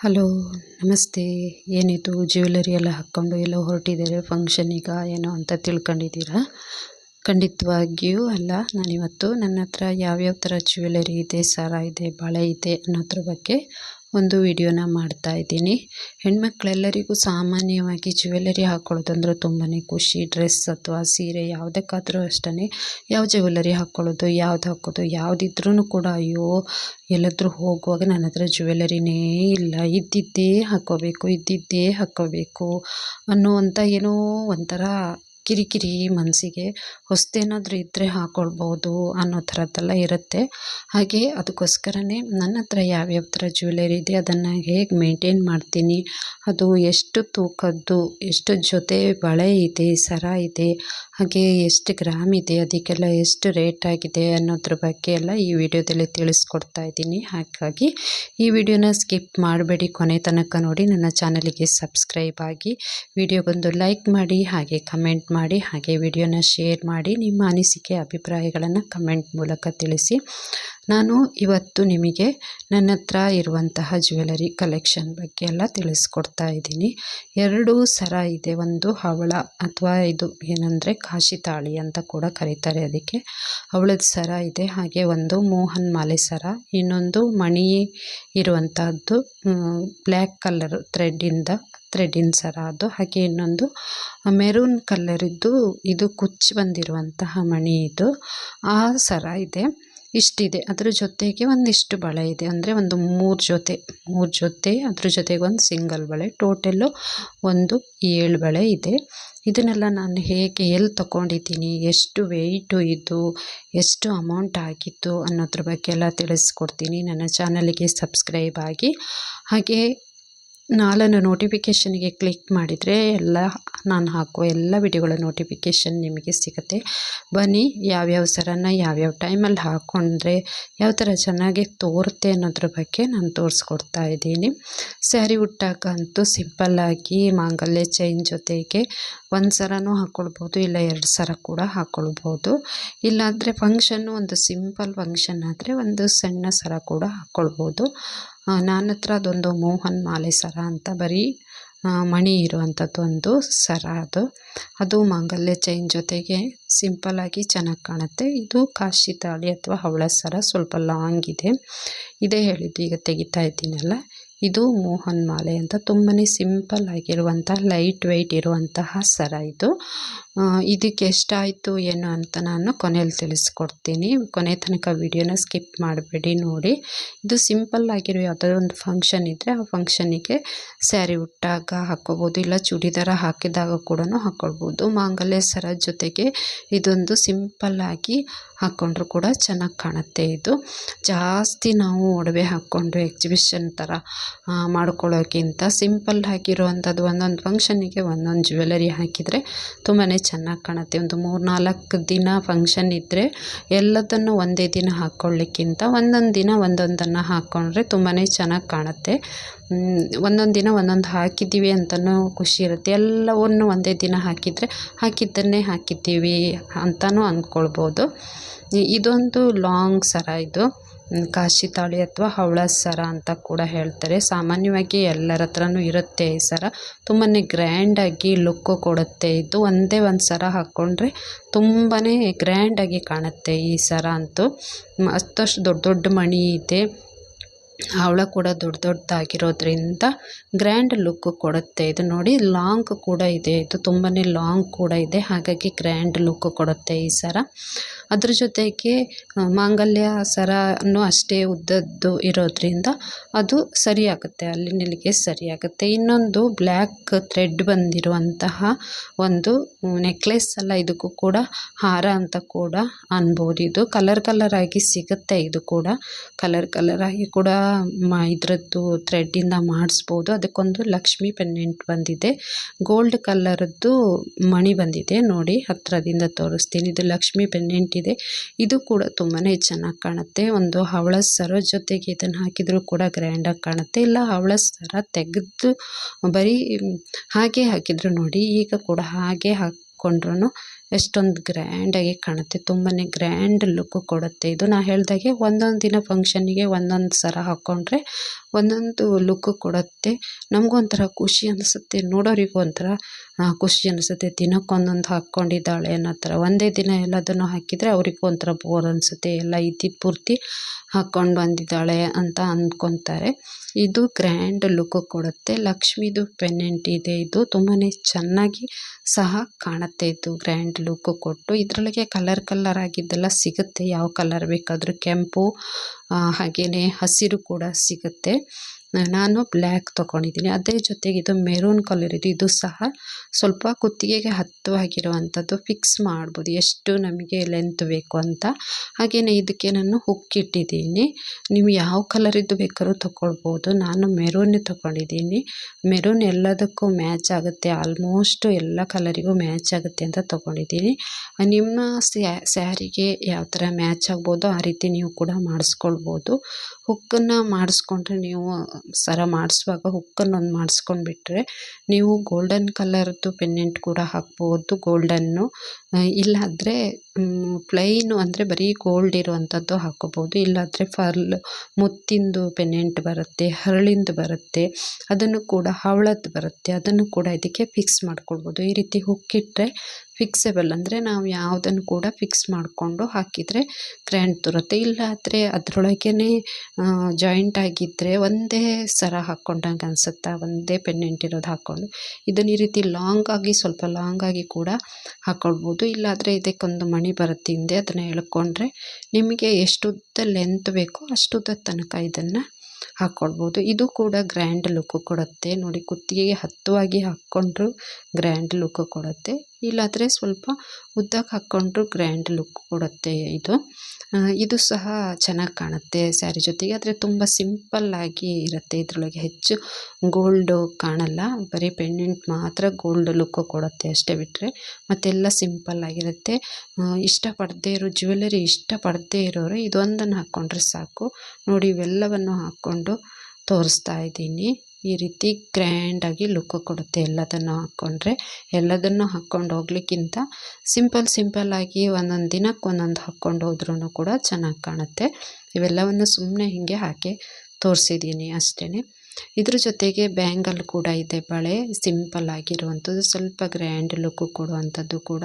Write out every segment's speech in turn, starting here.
Hello, ನಮಸ್ತೆ. ಏನಿದು? Jewellery ಎಲ್ಲ ಹಾಕ್ಕೊಂಡು ಎಲ್ಲೋ ಹೊರಟಿದ್ದಾರೆ. ಫಂಕ್ಷನಿಗ ಏನೋ ಅಂತ ತಿಳ್ಕೊಂಡಿದ್ದೀರಾ? ಖಂಡಿತವಾಗಿಯೂ ಅಲ್ಲ. ನಾನಿವತ್ತು ನನ್ನ ಹತ್ರ ಯಾವ್ಯಾವ ಥರ ಜ್ಯುವೆಲರಿ ಇದೆ, ಸರ ಇದೆ, ಬಳೆ ಇದೆ ಅನ್ನೋದ್ರ ಬಗ್ಗೆ ಒಂದು ವಿಡಿಯೋನ ಮಾಡ್ತಾ ಇದ್ದೀನಿ. ಹೆಣ್ಮಕ್ಳೆಲ್ಲರಿಗೂ ಸಾಮಾನ್ಯವಾಗಿ ಜ್ಯುವೆಲರಿ ಹಾಕ್ಕೊಳ್ಳೋದಂದ್ರೆ ತುಂಬಾ ಖುಷಿ. ಡ್ರೆಸ್ ಅಥವಾ ಸೀರೆ ಯಾವುದಕ್ಕಾದರೂ ಅಷ್ಟೇ ಯಾವ ಜ್ಯುವೆಲ್ಲರಿ ಹಾಕ್ಕೊಳ್ಳೋದು ಯಾವ್ದು ಹಾಕೋದು ಯಾವುದಿದ್ರೂ ಕೂಡ ಅಯ್ಯೋ, ಎಲ್ಲಾದರೂ ಹೋಗುವಾಗ ನನ್ನ ಹತ್ರ ಜ್ಯುವೆಲರಿನೇ ಇಲ್ಲ. ಇದ್ದಿದ್ದೇ ಹಾಕ್ಕೋಬೇಕು ಇದ್ದಿದ್ದೇ ಹಾಕ್ಕೋಬೇಕು ಅನ್ನುವಂಥ ಏನೋ ಒಂಥರ ಕಿರಿಕಿರಿ ಮನಸ್ಸಿಗೆ ಹೊಸ್ತೇನಾದರೂ ಇದ್ದರೆ ಹಾಕ್ಕೊಳ್ಬೋದು ಅನ್ನೋ ಥರದ್ದೆಲ್ಲ ಇರುತ್ತೆ. ಹಾಗೆ ಅದಕ್ಕೋಸ್ಕರನೇ ನನ್ನ ಹತ್ರ ಯಾವ್ಯಾವ ಥರ ಜ್ಯುವೆಲರಿ ಇದೆ ಅದನ್ನು ಹೇಗೆ ಮೇಂಟೈನ್ ಮಾಡ್ತೀನಿ, ಅದು ಎಷ್ಟು ತೂಕದ್ದು, ಎಷ್ಟು ಜೊತೆ ಬಳೆ ಇದೆ, ಸರ ಇದೆ, ಹಾಗೆ ಎಷ್ಟು ಗ್ರಾಮ್ ಇದೆ, ಅದಕ್ಕೆಲ್ಲ ಎಷ್ಟು ರೇಟ್ ಆಗಿದೆ ಅನ್ನೋದ್ರ ಬಗ್ಗೆ ಎಲ್ಲ ಈ ವಿಡಿಯೋದಲ್ಲಿ ತಿಳಿಸ್ಕೊಡ್ತಾ ಇದ್ದೀನಿ. ಹಾಗಾಗಿ ಈ ವಿಡಿಯೋನ ಸ್ಕಿಪ್ ಮಾಡಬೇಡಿ, ಕೊನೆ ತನಕ ನೋಡಿ ನನ್ನ ಚಾನಲಿಗೆ ಸಬ್ಸ್ಕ್ರೈಬ್ ಆಗಿ, ವಿಡಿಯೋಗೊಂದು ಲೈಕ್ ಮಾಡಿ, ಹಾಗೆ ಕಮೆಂಟ್ ಮಾಡಿ ಹಾಗೆ ವಿಡಿಯೋನ ಶೇರ್ ಮಾಡಿ ನಿಮ್ಮ ಅನಿಸಿಕೆ, ಅಭಿಪ್ರಾಯಗಳನ್ನು ಕಮೆಂಟ್ ಮೂಲಕ ತಿಳಿಸಿ. ನಾನು ಇವತ್ತು ನಿಮಗೆ ನನ್ನ ಹತ್ರ ಇರುವಂತಹ ಜ್ಯುವೆಲರಿ ಕಲೆಕ್ಷನ್ ಬಗ್ಗೆ ಎಲ್ಲ ತಿಳಿಸ್ಕೊಡ್ತಾ ಇದ್ದೀನಿ. ಎರಡು ಸರ ಇದೆ. ಒಂದು ಹವಳ ಅಥವಾ ಇದು ಏನಂದರೆ ಕಾಶಿ ತಾಳಿ ಅಂತ ಕೂಡ ಕರೀತಾರೆ ಅದಕ್ಕೆ. ಅವಳದ ಸರ ಇದೆ. ಹಾಗೆ ಒಂದು ಮೋಹನ್ ಮಾಲೆ ಸರ. ಇನ್ನೊಂದು ಮಣಿ ಇರುವಂತಹದ್ದು ಬ್ಲ್ಯಾಕ್ ಕಲರ್ ಥ್ರೆಡ್ಡಿಂದ ಥ್ರೆಡ್ಡಿನ ಸರ ಅದು. ಹಾಗೆ ಇನ್ನೊಂದು ಮೆರೂನ್ ಕಲ್ಲರಿದ್ದು ಇದು ಕುಚ್ಚು ಬಂದಿರುವಂತಹ ಮಣಿ ಇದು. ಆ ಸರ ಇದೆ. ಇಷ್ಟಿದೆ. ಅದ್ರ ಜೊತೆಗೆ ಒಂದಿಷ್ಟು ಬಳೆ ಇದೆ. ಅಂದರೆ ಒಂದು ಮೂರು ಜೊತೆ ಮೂರು ಜೊತೆ, ಅದ್ರ ಜೊತೆಗೆ ಒಂದು ಸಿಂಗಲ್ ಬಳೆ. ಟೋಟಲ್ಲು ಒಂದು ಏಳು ಬಳೆ ಇದೆ. ಇದನ್ನೆಲ್ಲ ನಾನು ಹೇಗೆ, ಎಲ್ಲಿ ತಗೊಂಡಿದ್ದೀನಿ, ಎಷ್ಟು ವೆಯ್ಟು ಇದು, ಎಷ್ಟು ಅಮೌಂಟ್ ಆಗಿತ್ತು ಅನ್ನೋದ್ರ ಬಗ್ಗೆ ಎಲ್ಲ ತಿಳಿಸ್ಕೊಡ್ತೀನಿ. ನನ್ನ ಚಾನಲಿಗೆ ಸಬ್ಸ್ಕ್ರೈಬ್ ಆಗಿ. ಹಾಗೆ ನಾಳನ್ನು ನೋಟಿಫಿಕೇಷನ್ಗೆ ಕ್ಲಿಕ್ ಮಾಡಿದರೆ ಎಲ್ಲ ನಾನು ಹಾಕುವ ಎಲ್ಲ ವಿಡಿಯೋಗಳ ನೋಟಿಫಿಕೇಷನ್ ನಿಮಗೆ ಸಿಗುತ್ತೆ. ಬನ್ನಿ ಯಾವ್ಯಾವ ಸರನ ಯಾವ್ಯಾವ ಟೈಮಲ್ಲಿ ಹಾಕ್ಕೊಂಡ್ರೆ ಯಾವ ಥರ ಚೆನ್ನಾಗಿ ತೋರುತ್ತೆ ಅನ್ನೋದ್ರ ಬಗ್ಗೆ ನಾನು ತೋರಿಸ್ಕೊಡ್ತಾ ಇದ್ದೀನಿ. ಸ್ಯಾರಿ ಉಟ್ಟಾಕಂತೂ ಸಿಂಪಲ್ಲಾಗಿ ಮಾಂಗಲ್ಯ ಚೈನ್ ಜೊತೆಗೆ ಒಂದು ಸರನೂ ಹಾಕ್ಕೊಳ್ಬೋದು ಇಲ್ಲ ಎರಡು ಸರ ಕೂಡ ಹಾಕ್ಕೊಳ್ಬೋದು ಇಲ್ಲಾಂದರೆ ಫಂಕ್ಷನ್ನು ಒಂದು ಸಿಂಪಲ್ ಫಂಕ್ಷನ್ ಆದರೆ ಒಂದು ಸಣ್ಣ ಸರ ಕೂಡ ಹಾಕ್ಕೊಳ್ಬೋದು ನನ್ನ ಹತ್ರ ಅದೊಂದು ಮೋಹನ್ ಮಾಲೆ ಸರ ಅಂತ ಬರೀ ಮಣಿ ಇರುವಂಥದ್ದು ಒಂದು ಸರ ಅದು. ಅದು ಮಾಂಗಲ್ಯ ಚೈನ್ ಜೊತೆಗೆ ಸಿಂಪಲ್ಲಾಗಿ ಚೆನ್ನಾಗಿ ಕಾಣುತ್ತೆ. ಇದು ಕಾಶಿ ತಾಳಿ ಅಥವಾ ಹವಳ ಸರ ಸ್ವಲ್ಪ ಲಾಂಗ್ ಇದೆ. ಇದೇ ಹೇಳಿದ್ದು ಈಗ ತೆಗಿತಾ ಇದ್ದೀನಲ್ಲ. ಇದು ಮೋಹನ್ ಮಾಲೆ ಅಂತ ತುಂಬಾ ಸಿಂಪಲ್ ಆಗಿರುವಂಥ ಲೈಟ್ ವೆಯ್ಟ್ ಇರುವಂತಹ ಸರ ಇದು. ಇದಕ್ಕೆ ಎಷ್ಟಾಯಿತು ಏನು ಅಂತ ನಾನು ಕೊನೆಯಲ್ಲಿ ತಿಳಿಸ್ಕೊಡ್ತೀನಿ. ಕೊನೆ ತನಕ ವಿಡಿಯೋನ ಸ್ಕಿಪ್ ಮಾಡಬೇಡಿ, ನೋಡಿ. ಇದು ಸಿಂಪಲ್ ಆಗಿರೋ ಯಾವುದಾದ್ರು ಒಂದು ಫಂಕ್ಷನ್ ಇದ್ದರೆ ಆ ಫಂಕ್ಷನಿಗೆ ಸ್ಯಾರಿ ಉಟ್ಟಾಗ ಹಾಕ್ಕೋಬೋದು, ಇಲ್ಲ ಚೂಡಿದಾರ ಹಾಕಿದಾಗ ಕೂಡ ಹಾಕ್ಕೊಳ್ಬೋದು. ಮಾಂಗಲ್ಯ ಸರ ಜೊತೆಗೆ ಇದೊಂದು ಸಿಂಪಲ್ಲಾಗಿ ಹಾಕ್ಕೊಂಡ್ರು ಕೂಡ ಚೆನ್ನಾಗಿ ಕಾಣುತ್ತೆ ಇದು. ಜಾಸ್ತಿ ನಾವು ಒಡವೆ ಹಾಕ್ಕೊಂಡು ಎಕ್ಸಿಬಿಷನ್ ಥರ ಮಾಡ್ಕೊಳ್ಳೋಕ್ಕಿಂತ ಸಿಂಪಲ್ ಆಗಿರುವಂಥದ್ದು ಒಂದೊಂದು ಫಂಕ್ಷನಿಗೆ ಒಂದೊಂದು ಜ್ಯುವೆಲರಿ ಹಾಕಿದರೆ ತುಂಬಾ ಚೆನ್ನಾಗಿ ಕಾಣುತ್ತೆ. ಒಂದು ಮೂರು ನಾಲ್ಕು ದಿನ ಫಂಕ್ಷನ್ ಇದ್ದರೆ ಎಲ್ಲದನ್ನು ಒಂದೇ ದಿನ ಹಾಕ್ಕೊಳ್ಳಿಕ್ಕಿಂತ ಒಂದೊಂದು ದಿನ ಒಂದೊಂದನ್ನು ಹಾಕ್ಕೊಂಡ್ರೆ ತುಂಬಾ ಚೆನ್ನಾಗಿ ಕಾಣುತ್ತೆ. ಒಂದೊಂದು ದಿನ ಒಂದೊಂದು ಹಾಕಿದ್ದೀವಿ ಅಂತಲೂ ಖುಷಿ ಇರುತ್ತೆ. ಎಲ್ಲವನ್ನು ಒಂದೇ ದಿನ ಹಾಕಿದರೆ ಹಾಕಿದ್ದನ್ನೇ ಹಾಕಿದ್ದೀವಿ ಅಂತಲೂ ಅಂದ್ಕೊಳ್ಬೋದು. ಇದೊಂದು ಲಾಂಗ್ ಸರ ಇದು. ಕಾಶಿ ತಾಳಿ ಅಥವಾ ಹವಳ ಸರ ಅಂತ ಕೂಡ ಹೇಳ್ತಾರೆ. ಸಾಮಾನ್ಯವಾಗಿ ಎಲ್ಲರ ಹತ್ರನೂ ಇರುತ್ತೆ ಈ ಸರ. ತುಂಬಾ ಗ್ರ್ಯಾಂಡಾಗಿ ಲುಕ್ಕು ಕೊಡುತ್ತೆ ಇದು. ಒಂದೇ ಒಂದು ಸರ ಹಾಕ್ಕೊಂಡ್ರೆ ತುಂಬಾ ಗ್ರ್ಯಾಂಡಾಗಿ ಕಾಣುತ್ತೆ ಈ ಸರ ಅಂತೂ. ಅಷ್ಟಷ್ಟು ದೊಡ್ಡ ದೊಡ್ಡ ಮಣಿ ಇದೆ. ಹವಳ ಕೂಡ ದೊಡ್ಡ ದೊಡ್ಡದಾಗಿರೋದ್ರಿಂದ ಗ್ರ್ಯಾಂಡ್ ಲುಕ್ ಕೊಡುತ್ತೆ ಇದು. ನೋಡಿ ಲಾಂಗ್ ಕೂಡ ಇದೆ. ಇದು ತುಂಬಾ ಲಾಂಗ್ ಕೂಡ ಇದೆ. ಹಾಗಾಗಿ ಗ್ರ್ಯಾಂಡ್ ಲುಕ್ ಕೊಡುತ್ತೆ ಈ ಸರ. ಅದ್ರ ಜೊತೆಗೆ ಮಾಂಗಲ್ಯ ಸರನೂ ಅಷ್ಟೇ ಉದ್ದದ್ದು ಇರೋದ್ರಿಂದ ಅದು ಸರಿಯಾಗುತ್ತೆ ಅಲ್ಲಿನಲ್ಲಿಗೆ ಸರಿಯಾಗುತ್ತೆ. ಇನ್ನೊಂದು ಬ್ಲ್ಯಾಕ್ ಥ್ರೆಡ್ ಬಂದಿರುವಂತಹ ಒಂದು ನೆಕ್ಲೆಸ್ ಅಲ್ಲ, ಇದಕ್ಕೂ ಕೂಡ ಹಾರ ಅಂತ ಕೂಡ ಅನ್ಬೋದು. ಇದು ಕಲರ್ ಕಲರ್ ಆಗಿ ಸಿಗುತ್ತೆ, ಇದು ಕೂಡ. ಕಲರ್ ಕಲರ್ ಆಗಿ ಕೂಡ ಇದರದ್ದು ಥ್ರೆಡ್ಡಿಂದ ಮಾಡಿಸ್ಬೋದು. ಅದಕ್ಕೊಂದು ಲಕ್ಷ್ಮಿ ಪೆಂಡೆಂಟ್ ಬಂದಿದೆ. ಗೋಲ್ಡ್ ಕಲರದ್ದು ಮಣಿ ಬಂದಿದೆ, ನೋಡಿ ಹತ್ತಿರದಿಂದ ತೋರಿಸ್ತೀನಿ. ಇದು ಲಕ್ಷ್ಮಿ ಪೆಂಡೆಂಟ್ ಇದೆ ಇದು ಕೂಡ ತುಂಬಾ ಚೆನ್ನಾಗಿ ಕಾಣುತ್ತೆ. ಒಂದು ಹವಳ ಸರ ಜೊತೆಗೆ ಇದನ್ನು ಹಾಕಿದರೂ ಕೂಡ ಗ್ರ್ಯಾಂಡಾಗಿ ಕಾಣುತ್ತೆ. ಇಲ್ಲ ಹವಳ ಸರ ತೆಗೆದು ಬರೀ ಹಾಗೆ ಹಾಕಿದ್ರು ನೋಡಿ, ಈಗ ಕೂಡ ಹಾಗೆ ಹಾಕ್ಕೊಂಡ್ರೂ ಎಷ್ಟೊಂದು ಗ್ರ್ಯಾಂಡಾಗಿ ಕಾಣುತ್ತೆ. ತುಂಬಾ ಗ್ರ್ಯಾಂಡ್ ಲುಕ್ ಕೊಡುತ್ತೆ. ಇದು ನಾ ಹೇಳ್ದಾಗೆ ಒಂದೊಂದು ದಿನ ಫಂಕ್ಷನ್ನಿಗೆ ಒಂದೊಂದು ಸರ ಹಾಕ್ಕೊಂಡ್ರೆ ಒಂದೊಂದು ಲುಕ್ ಕೊಡುತ್ತೆ. ನಮಗೂ ಒಂಥರ ಖುಷಿ ಅನಿಸುತ್ತೆ. ನೋಡೋರಿಗೂ ಒಂಥರ ಖುಷಿ ಅನಿಸುತ್ತೆ. ದಿನಕ್ಕೊಂದೊಂದು ಹಾಕ್ಕೊಂಡಿದ್ದಾಳೆ ಅನ್ನೋ ಥರ. ಒಂದೇ ದಿನ ಎಲ್ಲದನ್ನು ಹಾಕಿದರೆ ಅವರಿಗೂ ಒಂಥರ ಬೋರ್ ಅನಿಸುತ್ತೆ. ಎಲ್ಲ ಇದ್ದಿದ್ದು ಪೂರ್ತಿ ಹಾಕ್ಕೊಂಡು ಬಂದಿದ್ದಾಳೆ ಅಂತ ಅಂದ್ಕೊತಾರೆ. ಇದು ಗ್ರ್ಯಾಂಡ್ ಲುಕ್ ಕೊಡುತ್ತೆ. ಲಕ್ಷ್ಮೀದು ಪೆನ್ನೆಂಟ್ ಇದೆ ಇದು. ತುಂಬಾ ಚೆನ್ನಾಗಿ ಸಹ ಕಾಣುತ್ತೆ ಇದು ಗ್ರ್ಯಾಂಡ್ ಲುಕ್ ಕೊಟ್ಟು. ಇದರೊಳಗೆ ಕಲರ್ ಕಲರ್ ಆಗಿದ್ದೆಲ್ಲ ಸಿಗುತ್ತೆ. ಯಾವ ಕಲರ್ ಬೇಕಾದರೂ ಕೆಂಪು ಹಾಗೆಯೇ ಹಸಿರು ಕೂಡ ಸಿಗುತ್ತೆ. ನಾನು ಬ್ಲ್ಯಾಕ್ ತೊಗೊಂಡಿದ್ದೀನಿ. ಅದೇ ಜೊತೆಗೆ ಇದು ಮೆರೂನ್ ಕಲರ್ ಇದು. ಇದು ಸಹ ಸ್ವಲ್ಪ ಕುತ್ತಿಗೆಗೆ ಹತ್ತು ಆಗಿರುವಂಥದ್ದು ಫಿಕ್ಸ್ ಮಾಡ್ಬೋದು. ಎಷ್ಟು ನಮಗೆ ಲೆಂತ್ ಬೇಕು ಅಂತ. ಹಾಗೆಯೇ ಇದಕ್ಕೆ ನಾನು ಹುಕ್ ಇಟ್ಟಿದ್ದೀನಿ. ನೀವು ಯಾವ ಕಲರಿದ್ದು ಬೇಕಾದ್ರೂ ತೊಗೊಳ್ಬೋದು. ನಾನು ಮೆರೂನ್ ತೊಗೊಂಡಿದ್ದೀನಿ. ಮೆರೂನ್ ಎಲ್ಲದಕ್ಕೂ ಮ್ಯಾಚ್ ಆಗುತ್ತೆ. ಆಲ್ಮೋಸ್ಟ್ ಎಲ್ಲ ಕಲರಿಗೂ ಮ್ಯಾಚ್ ಆಗುತ್ತೆ ಅಂತ ತೊಗೊಂಡಿದ್ದೀನಿ. ನಿಮ್ಮ ಸ್ಯಾರಿಗೆ ಯಾವ ಥರ ಮ್ಯಾಚ್ ಆಗ್ಬೋದು ಆ ರೀತಿ ನೀವು ಕೂಡ ಮಾಡಿಸ್ಕೊಳ್ಬೋದು. ಹುಕ್ಕನ್ನು ಮಾಡಿಸ್ಕೊಂಡ್ರೆ ನೀವು ಸರ ಮಾಡಿಸುವಾಗ ಹುಕ್ಕನ್ನು ಒಂದು ಮಾಡಿಸ್ಕೊಂಡ್ಬಿಟ್ರೆ ನೀವು ಗೋಲ್ಡನ್ ಕಲರ್ದು ಪೆನ್ನೆಂಟ್ ಕೂಡ ಹಾಕ್ಬೋದು ಗೋಲ್ಡನ್ನು ಇಲ್ಲಾದರೆ ಪ್ಲೈನು ಅಂದರೆ ಬರೀ ಗೋಲ್ಡ್ ಇರುವಂಥದ್ದು ಹಾಕ್ಕೋಬೋದು. ಇಲ್ಲಾಂದರೆ ಫರ್ಲ್ ಮುತ್ತಿಂದು ಪೆನ್ನೆಂಟ್ ಬರುತ್ತೆ, ಹರಳಿಂದು ಬರುತ್ತೆ, ಅದನ್ನು ಕೂಡ, ಹವಳದ್ದು ಬರುತ್ತೆ, ಅದನ್ನು ಕೂಡ ಇದಕ್ಕೆ ಫಿಕ್ಸ್ ಮಾಡ್ಕೊಳ್ಬೋದು. ಈ ರೀತಿ ಹುಕ್ಕಿಟ್ರೆ ಫಿಕ್ಸೆಬಲ್ ಅಂದರೆ ನಾವು ಯಾವುದನ್ನು ಕೂಡ ಫಿಕ್ಸ್ ಮಾಡಿಕೊಂಡು ಹಾಕಿದರೆ ಗ್ರ್ಯಾಂಡ್ ತೋರುತ್ತೆ. ಇಲ್ಲಾದರೆ ಅದರೊಳಗೇ ಜಾಯಿಂಟ್ ಆಗಿದ್ದರೆ ಒಂದೇ ಸರ ಹಾಕ್ಕೊಂಡಂಗೆ ಅನಿಸುತ್ತಾ? ಒಂದೇ ಪೆಂಡೆಂಟ್ ಇರೋದು ಹಾಕ್ಕೊಂಡು. ಇದನ್ನು ಈ ರೀತಿ ಲಾಂಗ್ ಆಗಿ, ಸ್ವಲ್ಪ ಲಾಂಗ್ ಆಗಿ ಕೂಡ ಹಾಕ್ಕೊಳ್ಬೋದು ಇಲ್ಲಾದರೆ ಇದಕ್ಕೊಂದು ಮಣಿ ಬರುತ್ತೆ ಹಿಂದೆ. ಅದನ್ನು ಎಳ್ಕೊಂಡ್ರೆ ನಿಮಗೆ ಎಷ್ಟು ಉದ್ದ ಲೆಂತ್ ಬೇಕೋ ಅಷ್ಟು ಉದ್ದ ತನಕ ಇದನ್ನು ಹಾಕ್ಕೊಳ್ಬೋದು ಇದು ಕೂಡ ಗ್ರ್ಯಾಂಡ್ ಲುಕ್ಕು ಕೊಡುತ್ತೆ. ನೋಡಿ, ಕುತ್ತಿಗೆಗೆ ಹತ್ತುವಾಗಿ ಹಾಕ್ಕೊಂಡ್ರು ಗ್ರ್ಯಾಂಡ್ ಲುಕ್ಕು ಕೊಡುತ್ತೆ. ಇಲ್ಲಾದರೆ ಸ್ವಲ್ಪ ಉದ್ದಕ್ಕೆ ಹಾಕ್ಕೊಂಡ್ರು ಗ್ರ್ಯಾಂಡ್ ಲುಕ್ ಕೊಡುತ್ತೆ ಇದು. ಇದು ಸಹ ಚೆನ್ನಾಗಿ ಕಾಣುತ್ತೆ ಸ್ಯಾರಿ ಜೊತೆಗೆ. ಆದರೆ ತುಂಬ ಸಿಂಪಲ್ಲಾಗಿ ಇರುತ್ತೆ. ಇದರೊಳಗೆ ಹೆಚ್ಚು ಗೋಲ್ಡು ಕಾಣಲ್ಲ. ಬರೀ ಪೆಂಡೆಂಟ್ ಮಾತ್ರ ಗೋಲ್ಡ್ ಲುಕ್ ಕೊಡುತ್ತೆ ಅಷ್ಟೇ ಬಿಟ್ಟರೆ ಮತ್ತೆಲ್ಲ ಸಿಂಪಲ್ಲಾಗಿರುತ್ತೆ ಇಷ್ಟಪಡದೇ ಇರೋ ಜ್ಯುವೆಲರಿ ಇಷ್ಟಪಡದೇ ಇರೋರು, ಇದೊಂದನ್ನು ಹಾಕ್ಕೊಂಡ್ರೆ ಸಾಕು. ನೋಡಿ, ಇವೆಲ್ಲವನ್ನು ಹಾಕ್ಕೊಂಡು ತೋರಿಸ್ತಾ ಇದ್ದೀನಿ. ಈ ರೀತಿ ಗ್ರ್ಯಾಂಡಾಗಿ ಲುಕ್ ಕೊಡುತ್ತೆ ಎಲ್ಲದನ್ನು ಹಾಕ್ಕೊಂಡ್ರೆ ಎಲ್ಲದನ್ನು ಹಾಕ್ಕೊಂಡು ಹೋಗ್ಲಿಕ್ಕಿಂತ ಸಿಂಪಲ್ ಸಿಂಪಲ್ಲಾಗಿ ಒಂದೊಂದು ದಿನಕ್ಕೆ ಒಂದೊಂದು ಹಾಕ್ಕೊಂಡು ಹೋದ್ರೂ ಕೂಡ ಚೆನ್ನಾಗಿ ಕಾಣುತ್ತೆ. ಇವೆಲ್ಲವನ್ನು ಸುಮ್ಮನೆ ಹೀಗೆ ಹಾಕಿ ತೋರಿಸಿದ್ದೀನಿ ಅಷ್ಟೇ ಇದ್ರ ಜೊತೆಗೆ ಬ್ಯಾಂಗಲ್ ಕೂಡ ಇದೆ ಬಳೆ ಸಿಂಪಲ್ ಆಗಿರುವಂಥದ್ದು, ಸ್ವಲ್ಪ ಗ್ರ್ಯಾಂಡ್ ಲುಕ್ ಕೊಡುವಂಥದ್ದು ಕೂಡ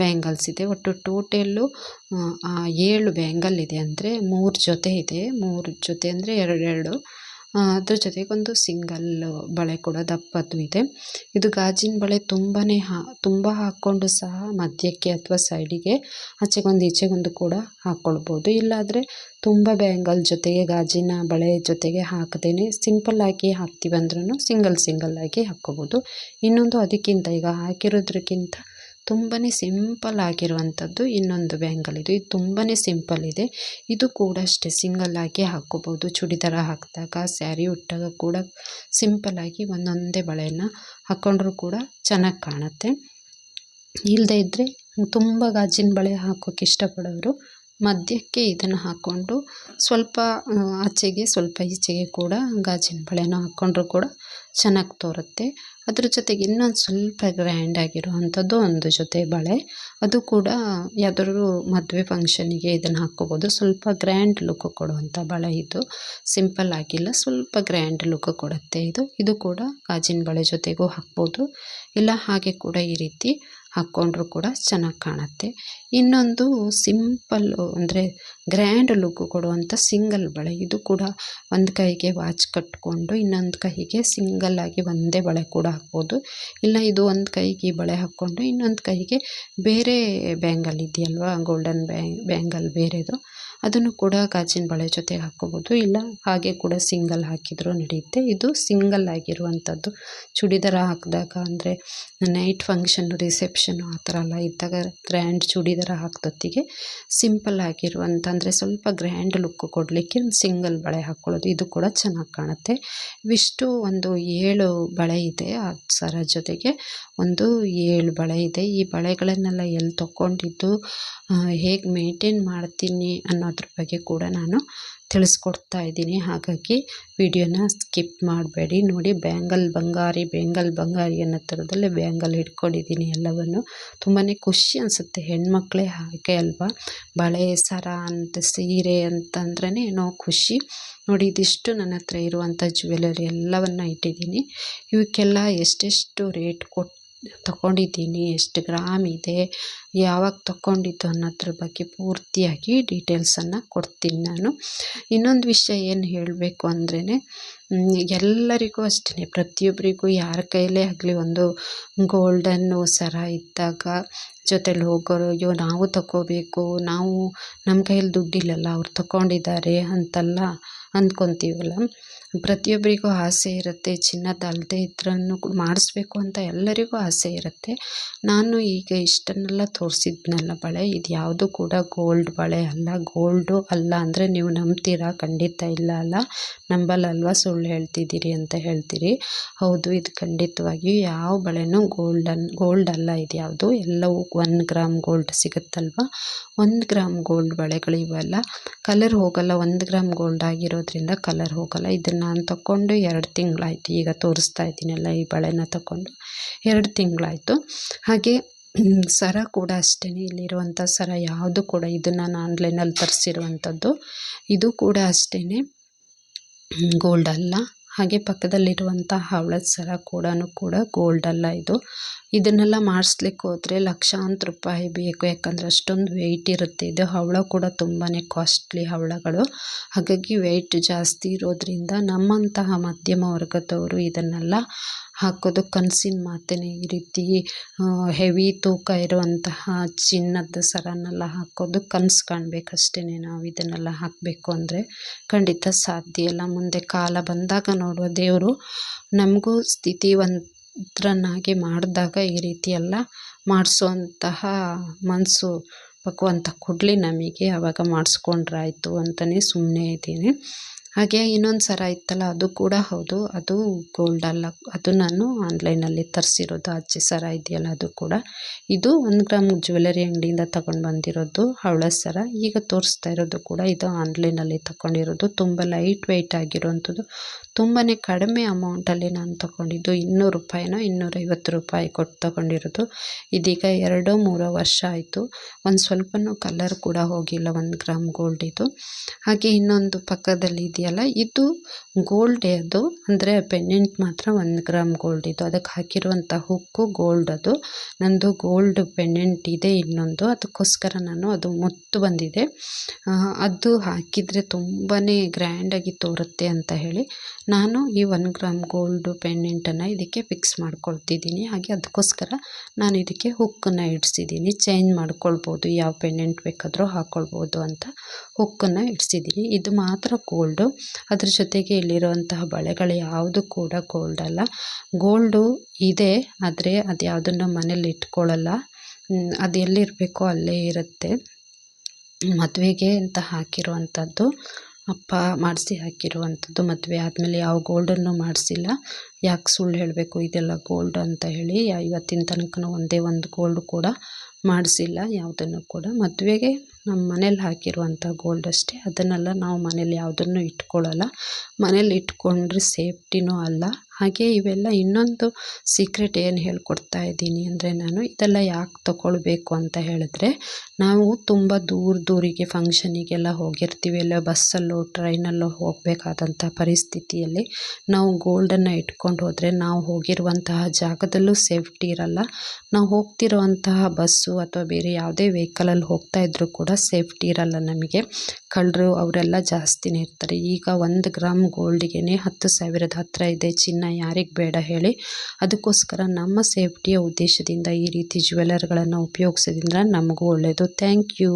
ಬ್ಯಾಂಗಲ್ಸ್ ಇದೆ. ಒಟ್ಟು ಟೋಟಲ್ಲು ಏಳು ಬ್ಯಾಂಗಲ್ ಇದೆ ಅಂದರೆ ಮೂರು ಜೊತೆ ಇದೆ. ಮೂರು ಜೊತೆ ಅಂದರೆ ಎರಡೆರಡು. ಅದ್ರ ಜೊತೆಗೊಂದು ಸಿಂಗಲ್ ಬಳೆ ಕೂಡ ದಪ್ಪದ್ದು ಇದೆ. ಇದು ಗಾಜಿನ ಬಳೆ ತುಂಬಾ ಹಾ, ತುಂಬ ಹಾಕ್ಕೊಂಡು ಸಹ ಮಧ್ಯಕ್ಕೆ ಅಥವಾ ಸೈಡಿಗೆ ಆಚೆಗೊಂದು ಈಚೆಗೊಂದು ಕೂಡ ಹಾಕ್ಕೊಳ್ಬೋದು ಇಲ್ಲಾದರೆ ತುಂಬ ಬ್ಯಾಂಗಲ್ ಜೊತೆಗೆ ಗಾಜಿನ ಬಳೆ ಜೊತೆಗೆ ಹಾಕದೇ ಸಿಂಪಲ್ಲಾಗಿ ಹಾಕ್ತೀವಿ ಅಂದ್ರೂ ಸಿಂಗಲ್ ಸಿಂಗಲ್ಲಾಗಿ ಹಾಕ್ಕೊಬೋದು. ಇನ್ನೊಂದು ಅದಕ್ಕಿಂತ ಈಗ ಹಾಕಿರೋದ್ರಕ್ಕಿಂತ ತುಂಬಾ ಸಿಂಪಲ್ ಆಗಿರುವಂಥದ್ದು ಇನ್ನೊಂದು ಬ್ಯಾಂಗಲ್ ಇದು. ಇದು ತುಂಬಾ ಸಿಂಪಲ್ ಇದೆ. ಇದು ಕೂಡ ಅಷ್ಟೇ ಆಗಿ ಹಾಕ್ಕೋಬೋದು ಚೂಡಿದಾರ ಹಾಕಿದಾಗ, ಸ್ಯಾರಿ ಉಟ್ಟಾಗ ಕೂಡ ಸಿಂಪಲ್ಲಾಗಿ ಒಂದೊಂದೇ ಬಳೆಯನ್ನು ಹಾಕ್ಕೊಂಡ್ರೂ ಕೂಡ ಚೆನ್ನಾಗಿ ಕಾಣುತ್ತೆ. ಇಲ್ಲದೇ ಇದ್ದರೆ ತುಂಬ ಗಾಜಿನ ಬಳೆ ಹಾಕೋಕ್ಕೆ ಇಷ್ಟಪಡೋರು ಮಧ್ಯಕ್ಕೆ ಇದನ್ನು ಹಾಕ್ಕೊಂಡು ಸ್ವಲ್ಪ ಆಚೆಗೆ ಸ್ವಲ್ಪ ಈಚೆಗೆ ಕೂಡ ಗಾಜಿನ ಬಳೆನ ಹಾಕ್ಕೊಂಡ್ರೂ ಕೂಡ ಚೆನ್ನಾಗಿ ತೋರುತ್ತೆ. ಅದ್ರ ಜೊತೆಗೆ ಇನ್ನೊಂದು ಸ್ವಲ್ಪ ಗ್ರ್ಯಾಂಡ್ ಆಗಿರುವಂಥದ್ದು ಒಂದು ಜೊತೆ ಬಳೆ. ಅದು ಕೂಡ ಯಾವ್ದಾದ್ರು ಮದುವೆ ಫಂಕ್ಷನಿಗೆ ಇದನ್ನು ಹಾಕ್ಕೋಬೋದು. ಸ್ವಲ್ಪ ಗ್ರ್ಯಾಂಡ್ ಲುಕ್ ಕೊಡುವಂಥ ಬಳೆ ಇದು. ಸಿಂಪಲ್ ಆಗಿಲ್ಲ, ಸ್ವಲ್ಪ ಗ್ರ್ಯಾಂಡ್ ಲುಕ್ ಕೊಡುತ್ತೆ ಇದು. ಇದು ಕೂಡ ಗಾಜಿನ ಬಳೆ ಜೊತೆಗೂ ಹಾಕ್ಬೋದು. ಇಲ್ಲ, ಹಾಗೆ ಕೂಡ ಈ ರೀತಿ ಹಾಕ್ಕೊಂಡ್ರೂ ಕೂಡ ಚೆನ್ನಾಗಿ ಕಾಣುತ್ತೆ. ಇನ್ನೊಂದು ಸಿಂಪಲ್ಲು ಅಂದರೆ ಗ್ರ್ಯಾಂಡ್ ಲುಕ್ ಕೊಡುವಂಥ ಸಿಂಗಲ್ ಬಳೆ. ಇದು ಕೂಡ ಒಂದು ಕೈಗೆ ವಾಚ್ ಕಟ್ಕೊಂಡು ಇನ್ನೊಂದು ಕೈಗೆ ಸಿಂಗಲ್ಲಾಗಿ ಒಂದೇ ಬಳೆ ಕೂಡ ಹಾಕ್ಬೋದು. ಇಲ್ಲ, ಇದು ಒಂದು ಕೈಗೆ ಬಳೆ ಹಾಕ್ಕೊಂಡು ಇನ್ನೊಂದು ಕೈಗೆ ಬೇರೆ ಬ್ಯಾಂಗಲ್ ಇದೆಯಲ್ವಾ? ಗೋಲ್ಡನ್ ಬ್ಯಾಂಗಲ್ ಬೇರೆದು. ಅದನ್ನು ಕೂಡ ಗಾಜಿನ ಬಳೆ ಜೊತೆಗೆ ಹಾಕ್ಕೋಬೋದು ಇಲ್ಲ, ಹಾಗೆ ಕೂಡ ಸಿಂಗಲ್ ಹಾಕಿದರೂ ನಡೆಯುತ್ತೆ. ಇದು ಸಿಂಗಲ್ ಆಗಿರುವಂಥದ್ದು. ಚೂಡಿದಾರ ಹಾಕಿದಾಗ ಅಂದರೆ ನೈಟ್ ಫಂಕ್ಷನ್ನು ರಿಸೆಪ್ಷನ್ನು ಆ ಥರ ಎಲ್ಲ ಇದ್ದಾಗ ಗ್ರ್ಯಾಂಡ್ ಚೂಡಿದಾರ ಹಾಕ್ದೊತ್ತಿಗೆ ಸಿಂಪಲ್ ಆಗಿರುವಂಥ ಅಂದರೆ ಸ್ವಲ್ಪ ಗ್ರ್ಯಾಂಡ್ ಲುಕ್ ಕೊಡಲಿಕ್ಕೆ ಸಿಂಗಲ್ ಬಳೆ ಹಾಕ್ಕೊಳ್ಳೋದು ಇದು ಕೂಡ ಚೆನ್ನಾಗಿ ಕಾಣುತ್ತೆ. ಇವಿಷ್ಟು ಒಂದು ಏಳು ಬಳೆ ಇದೆ. ಆ ಸರ ಜೊತೆಗೆ ಒಂದು ಏಳು ಬಳೆ ಇದೆ. ಈ ಬಳೆಗಳನ್ನೆಲ್ಲ ಎಲ್ಲಿ ತೊಗೊಂಡಿದ್ದು ಹೇಗೆ ಮೇಂಟೈನ್ ಮಾಡ್ತೀನಿ ಅನ್ನೋದ್ರ ಬಗ್ಗೆ ಕೂಡ ನಾನು ತಿಳಿಸ್ಕೊಡ್ತಾ ಇದ್ದೀನಿ. ಹಾಗಾಗಿ ವಿಡಿಯೋನ ಸ್ಕಿಪ್ ಮಾಡಬೇಡಿ. ನೋಡಿ, ಬ್ಯಾಂಗಲ್ ಬಂಗಾರಿ ಬ್ಯಾಂಗಲ್ ಬಂಗಾರಿ ಅನ್ನೋ ಥರದಲ್ಲಿ ಬ್ಯಾಂಗಲ್ ಇಟ್ಕೊಂಡಿದ್ದೀನಿ ಎಲ್ಲವನ್ನು. ತುಂಬಾ ಖುಷಿ ಅನಿಸುತ್ತೆ. ಹೆಣ್ಮಕ್ಳೇ ಹಾಗೆ ಅಲ್ವಾ? ಬಳೆ, ಸರ ಅಂತ, ಸೀರೆ ಅಂತಂದ್ರೇ ಏನೋ ಖುಷಿ. ನೋಡಿ, ಇದಿಷ್ಟು ನನ್ನ ಹತ್ರ ಇರುವಂಥ ಜ್ಯುವೆಲರಿ ಎಲ್ಲವನ್ನು ಇಟ್ಟಿದ್ದೀನಿ. ಇವಕ್ಕೆಲ್ಲ ಎಷ್ಟೆಷ್ಟು ರೇಟ್ ಕೊಟ್ಟು ತಗೊಂಡಿದ್ದೀನಿ ಎಷ್ಟು ಗ್ರಾಮ್ ಇದೆ, ಯಾವಾಗ ತಗೊಂಡಿದ್ದು ಅನ್ನೋದ್ರ ಬಗ್ಗೆ ಪೂರ್ತಿಯಾಗಿ ಡೀಟೇಲ್ಸನ್ನು ಕೊಡ್ತೀನಿ ನಾನು. ಇನ್ನೊಂದು ವಿಷಯ ಏನು ಹೇಳಬೇಕು ಅಂದ್ರೇ ಎಲ್ಲರಿಗೂ ಅಷ್ಟೇ ಪ್ರತಿಯೊಬ್ಬರಿಗೂ ಯಾರ ಕೈಯಲ್ಲೇ ಆಗಲಿ ಒಂದು ಗೋಲ್ಡನ್ನು ಸರ ಇದ್ದಾಗ ಜೊತೆಲಿ ಹೋಗೋರು, ಅಯ್ಯೋ, ನಾವು ತಗೋಬೇಕು ನಾವು ನಮ್ಮ ಕೈಯಲ್ಲಿ ದುಡ್ಡಿಲ್ಲಲ್ಲ, ಅವ್ರು ತಗೊಂಡಿದ್ದಾರೆ ಅಂತೆಲ್ಲ ಅಂದ್ಕೊತೀವಲ್ಲ. ಪ್ರತಿಯೊಬ್ಬರಿಗೂ ಆಸೆ ಇರುತ್ತೆ, ಚಿನ್ನದ ಅಲ್ಲದೆ ಇದ್ರನ್ನು ಮಾಡಿಸ್ಬೇಕು ಅಂತ ಎಲ್ಲರಿಗೂ ಆಸೆ ಇರುತ್ತೆ. ನಾನು ಈಗ ಇಷ್ಟನ್ನೆಲ್ಲ ತೋರಿಸಿದ್ನಲ್ಲ ಬಳೆ, ಇದು ಯಾವುದು ಕೂಡ ಗೋಲ್ಡ್ ಬಳೆ ಅಲ್ಲ. ಗೋಲ್ಡು ಅಲ್ಲ ಅಂದರೆ ನೀವು ನಂಬ್ತೀರಾ? ಖಂಡಿತ ಇಲ್ಲ ಅಲ್ಲ. ನಂಬಲ್ಲಲ್ವ ಸುಳ್ಳು ಹೇಳ್ತಿದ್ದೀರಿ ಅಂತ ಹೇಳ್ತೀರಿ. ಹೌದು, ಇದು ಖಂಡಿತವಾಗಿಯೂ ಯಾವ ಬಳೆನೂ ಗೋಲ್ಡನ್ ಗೋಲ್ಡ್ ಅಲ್ಲ ಇದು ಯಾವುದು. ಎಲ್ಲವೂ ಒನ್ ಗ್ರಾಮ್ ಗೋಲ್ಡ್ ಸಿಗುತ್ತಲ್ವ? ಒಂದು ಗ್ರಾಮ್ ಗೋಲ್ಡ್ ಬಳೆಗಳು ಇವೆಲ್ಲ. ಕಲರ್ ಹೋಗಲ್ಲ. ಒಂದು ಗ್ರಾಮ್ ಗೋಲ್ಡ್ ಆಗಿರೋದ್ರಿಂದ ಕಲರ್ ಹೋಗಲ್ಲ. ಇದನ್ನು ನಾನು ತಗೊಂಡು ಎರಡು ತಿಂಗಳಾಯ್ತು. ಈಗ ತೋರಿಸ್ತಾ ಇದ್ದೀನಲ್ಲ ಈ ಬಳೆನ ತಗೊಂಡು ಎರಡು ತಿಂಗಳಾಯಿತು. ಹಾಗೆ ಸರ ಕೂಡ ಅಷ್ಟೇ ಇಲ್ಲಿರುವಂಥ ಸರ ಯಾವುದು ಕೂಡ ಇದು ನಾನು ಆನ್ಲೈನಲ್ಲಿ ತರಿಸಿರುವಂಥದ್ದು. ಇದು ಕೂಡ ಅಷ್ಟೇ ಗೋಲ್ಡ್ ಅಲ್ಲ. ಹಾಗೆ ಪಕ್ಕದಲ್ಲಿರುವಂಥ ಹವಳದ ಸರ ಕೂಡ ಕೂಡ ಗೋಲ್ಡ್ ಅಲ್ಲ ಇದು. ಇದನ್ನೆಲ್ಲ ಮಾಡಿಸ್ಲಿಕ್ಕೆ ಹೋದರೆ ಲಕ್ಷಾಂತರ ರೂಪಾಯಿ ಬೇಕು. ಯಾಕಂದರೆ ಅಷ್ಟೊಂದು ವೆಯ್ಟ್ ಇರುತ್ತೆ. ಇದು ಹವಳ ಕೂಡ ತುಂಬಾ ಕಾಸ್ಟ್ಲಿ ಹವಳಗಳು. ಹಾಗಾಗಿ ವೆಯ್ಟ್ ಜಾಸ್ತಿ ಇರೋದ್ರಿಂದ ನಮ್ಮಂತಹ ಮಧ್ಯಮ ವರ್ಗದವರು ಇದನ್ನೆಲ್ಲ ಹಾಕೋದು ಕನಸಿನ ಮಾತೇನೆ. ಈ ರೀತಿ ಹೆವಿ ತೂಕ ಇರುವಂತಹ ಚಿನ್ನದ ಸರನ್ನೆಲ್ಲ ಹಾಕೋದು ಕನಸು ಕಾಣಬೇಕಷ್ಟೇ ನಾವು ಇದನ್ನೆಲ್ಲ ಹಾಕಬೇಕು ಅಂದರೆ. ಖಂಡಿತ ಸಾಧ್ಯ ಇಲ್ಲ. ಮುಂದೆ ಕಾಲ ಬಂದಾಗ ನೋಡುವ ದೇವರು ನಮಗೂ ಸ್ಥಿತಿವಂತ ಪುತ್ರನಾಗಿ ಮಾಡಿದಾಗ ಈ ರೀತಿ ಎಲ್ಲ ಮಾಡಿಸುವಂತಹ ಮನಸ್ಸು ಭಗವಂತ ಕೊಡಲಿ ನಮಗೆ ಆವಾಗ ಮಾಡಿಸ್ಕೊಂಡ್ರಾಯ್ತು ಅಂತಲೇ ಸುಮ್ಮನೆ ಇದ್ದೀನಿ. ಹಾಗೆ ಇನ್ನೊಂದು ಸರ ಇತ್ತಲ್ಲ, ಅದು ಕೂಡ ಹೌದು. ಅದು ಗೋಲ್ಡ್ ಅಲ್ಲ. ಅದು ನಾನು ಆನ್ಲೈನಲ್ಲಿ ತರಿಸಿರೋದು. ಅಜ್ಜಿ ಸರ ಇದೆಯಲ್ಲ, ಅದು ಕೂಡ. ಇದು ಒಂದು ಗ್ರಾಮ್ ಜ್ಯುವೆಲರಿ ಅಂಗಡಿಯಿಂದ ತಗೊಂಡು ಬಂದಿರೋದು, ಹವಳ ಸರ. ಈಗ ತೋರಿಸ್ತಾ ಇರೋದು ಕೂಡ ಇದು ಆನ್ಲೈನಲ್ಲಿ ತಗೊಂಡಿರೋದು ತುಂಬ ಲೈಟ್ ವೆಯ್ಟ್ ಆಗಿರೋವಂಥದ್ದು. ತುಂಬಾ ಕಡಿಮೆ ಅಮೌಂಟಲ್ಲಿ ನಾನು ತಗೊಂಡಿದ್ದು. ಇನ್ನೂರು ರೂಪಾಯಿನೋ, ಇನ್ನೂರೈವತ್ತು ರೂಪಾಯಿ ಕೊಟ್ಟು ತಗೊಂಡಿರೋದು. ಇದೀಗ ಎರಡೋ, ಮೂರೋ ವರ್ಷ ಆಯಿತು. ಒಂದು ಸ್ವಲ್ಪನೂ ಕಲರ್ ಕೂಡ ಹೋಗಿಲ್ಲ, ಒಂದು ಗ್ರಾಮ್ ಗೋಲ್ಡ್ ಇದು. ಹಾಗೆ ಇನ್ನೊಂದು ಪಕ್ಕದಲ್ಲಿ ಇದೆಯಲ್ಲ ಇದು ಗೋಲ್ಡ್ ಅದು ಅಂದರೆ ಪೆಂಡೆಂಟ್ ಮಾತ್ರ ಒಂದು ಗ್ರಾಮ್ ಗೋಲ್ಡ್ ಇದು. ಅದಕ್ಕೆ ಹಾಕಿರುವಂಥ ಹುಕ್ಕು ಗೋಲ್ಡ್ ಅದು. ನಂದು ಗೋಲ್ಡ್ ಪೆಂಡೆಂಟ್ ಇದೆ ಇನ್ನೊಂದು. ಅದಕ್ಕೋಸ್ಕರ ನಾನು ಅದು ಮುತ್ತು ಬಂದಿದೆ. ಅದು ಹಾಕಿದರೆ ತುಂಬಾ ಗ್ರ್ಯಾಂಡಾಗಿ ತೋರುತ್ತೆ ಅಂತ ಹೇಳಿ ನಾನು ಈ ಒನ್ ಗ್ರಾಮ್ ಗೋಲ್ಡ್ ಪೆಂಡೆಂಟನ್ನು ಇದಕ್ಕೆ ಫಿಕ್ಸ್ ಮಾಡ್ಕೊಳ್ತಿದ್ದೀನಿ. ಹಾಗೆ ಅದಕ್ಕೋಸ್ಕರ ನಾನು ಇದಕ್ಕೆ ಹುಕ್ಕನ್ನು ಇಡ್ಸಿದ್ದೀನಿ. ಚೇಂಜ್ ಮಾಡ್ಕೊಳ್ಬೋದು, ಯಾವ ಪೆಂಡೆಂಟ್ ಬೇಕಾದರೂ ಹಾಕ್ಕೊಳ್ಬೋದು ಅಂತ ಹುಕ್ಕನ್ನು ಇಡ್ಸಿದ್ದೀನಿ. ಇದು ಮಾತ್ರ ಗೋಲ್ಡು ಅದ್ರ ಜೊತೆಗೆ ಇಲ್ಲಿರುವಂತಹ ಬಳೆಗಳು ಯಾವುದು ಕೂಡ ಗೋಲ್ಡ್ ಅಲ್ಲ. ಗೋಲ್ಡು ಇದೆ, ಆದರೆ ಅದು ಯಾವುದನ್ನು ಮನೇಲಿ ಇಟ್ಕೊಳ್ಳಲ್ಲ. ಅದು ಎಲ್ಲಿರಬೇಕೋ ಅಲ್ಲೇ ಇರುತ್ತೆ. ಮದುವೆಗೆ ಅಂತ ಹಾಕಿರುವಂಥದ್ದು ಅಪ್ಪ ಮಾಡಿಸಿ ಹಾಕಿರುವಂಥದ್ದು ಮದುವೆ ಆದಮೇಲೆ ಯಾವ ಗೋಲ್ಡನ್ನು ಮಾಡಿಸಿಲ್ಲ. ಯಾಕೆ ಸುಳ್ಳು ಹೇಳಬೇಕು? ಇದೆಲ್ಲ ಗೋಲ್ಡ್ ಅಂತ ಹೇಳಿ ಇವತ್ತಿನ ತನಕ ಒಂದೇ ಒಂದು ಗೋಲ್ಡ್ ಕೂಡ ಮಾಡಿಸಿಲ್ಲ. ಯಾವುದನ್ನು ಕೂಡ ಮದುವೆಗೆ ನಮ್ಮ ಮನೇಲಿ ಹಾಕಿರುವಂಥ ಗೋಲ್ಡ್ ಅಷ್ಟೇ. ಅದನ್ನೆಲ್ಲ ನಾವು ಮನೇಲಿ ಯಾವುದನ್ನು ಇಟ್ಕೊಳ್ಳಲ್ಲ ಮನೇಲಿ ಇಟ್ಕೊಂಡ್ರೆ ಸೇಫ್ಟಿನೂ ಅಲ್ಲ. ಹಾಗೆ ಇವೆಲ್ಲ ಇನ್ನೊಂದು ಸೀಕ್ರೆಟ್ ಏನು ಹೇಳ್ಕೊಡ್ತಾ ಇದ್ದೀನಿ ಅಂದರೆ ನಾನು ಇದೆಲ್ಲ ಯಾಕೆ ತಗೊಳ್ಬೇಕು ಅಂತ ಹೇಳಿದ್ರೆ, ನಾವು ತುಂಬ ದೂರ ದೂರಿಗೆ ಫಂಕ್ಷನಿಗೆಲ್ಲ ಹೋಗಿರ್ತೀವಿ ಎಲ್ಲ ಬಸ್ಸಲ್ಲೋ ಟ್ರೈನಲ್ಲೋ ಹೋಗಬೇಕಾದಂಥ ಪರಿಸ್ಥಿತಿಯಲ್ಲಿ ನಾವು ಗೋಲ್ಡನ್ನು ಇಟ್ಕೊಂಡು ಹೋದರೆ ನಾವು ಹೋಗಿರುವಂತಹ ಜಾಗದಲ್ಲೂ ಸೇಫ್ಟಿ ಇರಲ್ಲ. ನಾವು ಹೋಗ್ತಿರುವಂತಹ ಬಸ್ಸು ಅಥವಾ ಬೇರೆ ಯಾವುದೇ ವೆಹಿಕಲಲ್ಲಿ ಹೋಗ್ತಾ ಇದ್ದರೂ ಕೂಡ ಸೇಫ್ಟಿ ಇರಲ್ಲ ನಮಗೆ. ಕಳ್ಳರು ಅವರೆಲ್ಲ ಜಾಸ್ತಿನೇ ಇರ್ತಾರೆ. ಈಗ ಒಂದು ಗ್ರಾಮ್ ಗೋಲ್ಡಿಗೆ ಹತ್ತು ಸಾವಿರದ ಹತ್ತಿರ ಇದೆ ಚಿನ್ನ ಯಾರಿಗೆ ಬೇಡ ಹೇಳಿ, ಅದಕ್ಕೋಸ್ಕರ ನಮ್ಮ ಸೇಫ್ಟಿಯ ಉದ್ದೇಶದಿಂದ ಈ ರೀತಿ ಜ್ಯುವೆಲರ್ಗಳನ್ನು ಉಪಯೋಗಿಸೋದ್ರಿಂದ ನಮಗೂ ಒಳ್ಳೆಯದು ಥ್ಯಾಂಕ್ ಯು